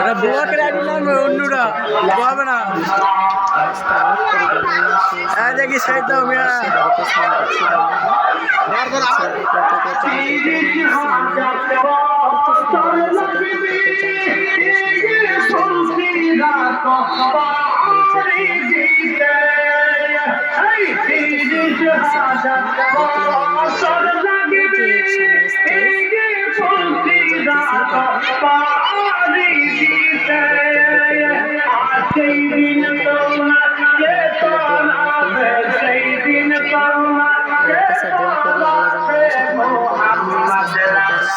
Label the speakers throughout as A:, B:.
A: এটা বোয়াকে রাখি অন্যরা বোয়াবে না। হ্যাঁ দেখি সাইড দাও মিয়া।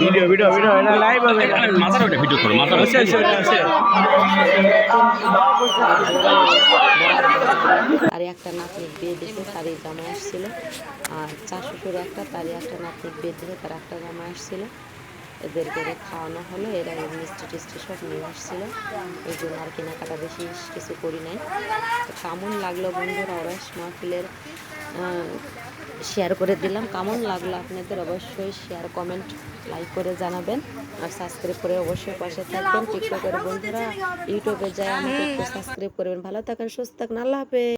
A: ভিডিও ভিডিও ভিডিও এটা লাইভ হবে
B: মাথার ওটা ভিডিও করো মাথার
A: আছে আছে আছে
C: আর একটা নাতনির বিয়ে দিয়েছে তারই জামা আসছিল। আর চার শ্বশুর একটা তারই একটা নাতনির বিয়ে দিয়েছে তার একটা জামা আসছিল। এদেরকে খাওয়ানো হলো এরা এই মিষ্টি টিষ্টি সব নিয়ে আসছিল। এই জন্য আর কেনাকাটা বেশি কিছু করি নাই। কেমন লাগল বন্ধুরা ওরাস মাহফিলের শেয়ার করে দিলাম। কেমন লাগল আপনাদের অবশ্যই শেয়ার কমেন্ট লাইক করে জানাবেন। আর সাবস্ক্রাইব করে অবশ্যই পাশে থাকবেন। টিকটকের বন্ধুরা ইউটিউবে যায় আমাকে সাবস্ক্রাইব করবেন। ভালো থাকেন, সুস্থ থাকেন। আল্লাহ হাফেজ।